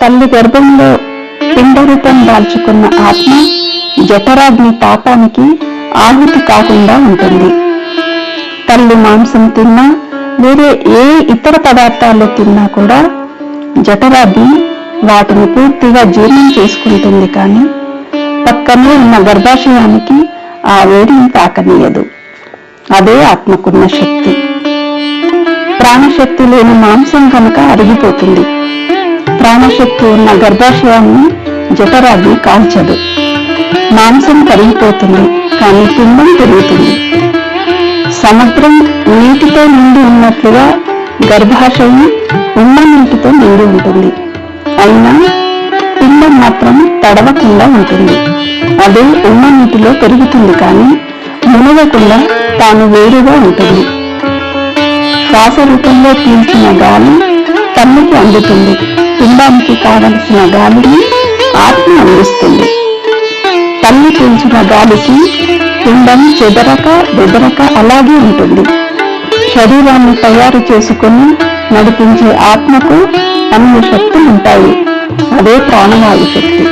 తల్లి గర్భంలో పిండరూపం దాల్చుకున్న ఆత్మ జఠరాగ్ని తాపానికి ఆహుతి కాకుండా ఉంటుంది. తల్లి మాంసం తిన్నా వేరే ఏ ఇతర పదార్థాలు తిన్నా కూడా జఠరాగ్ని వాటిని పూర్తిగా జీర్ణం చేసుకుంటుంది కానీ పక్కనే ఉన్న గర్భాశయానికి ఆ వేడిని తాకనీయదు. అదే ఆత్మకున్న శక్తి. ప్రాణశక్తి లేని మాంసం కనుక అరిగిపోతుంది. ప్రాణశక్తి ఉన్న గర్భాశయాన్ని జఠరాగ్ని కాల్చదు. మాంసం కరిగిపోతుంది కానీ పిండం పెరుగుతుంది. సముద్రం నీటితో నిండి ఉన్నట్లుగా గర్భాశయం ఉన్న నీటితో నిండి ఉంటుంది. అయినా పిండం మాత్రం తడవకుండా ఉంటుంది. అదే ఉన్న నీటిలో పెరుగుతుంది కానీ మునగకుండా తాను వేరుగా ఉంటుంది. శ్వాస రూపంలో పీల్చిన గాలి తల్లికి అందుతుంది. పిండానికి కావలసిన గాలిని ఆత్మ అందిస్తుంది. తల్లి పీల్చిన గాలికి పిండం చెదరక బెదరక అలాగే ఉంటుంది. శరీరాన్ని తయారు చేసుకొని నడిపించే ఆత్మకు అన్ని శక్తులు ఉంటాయి. అదే ప్రాణవాయు శక్తి.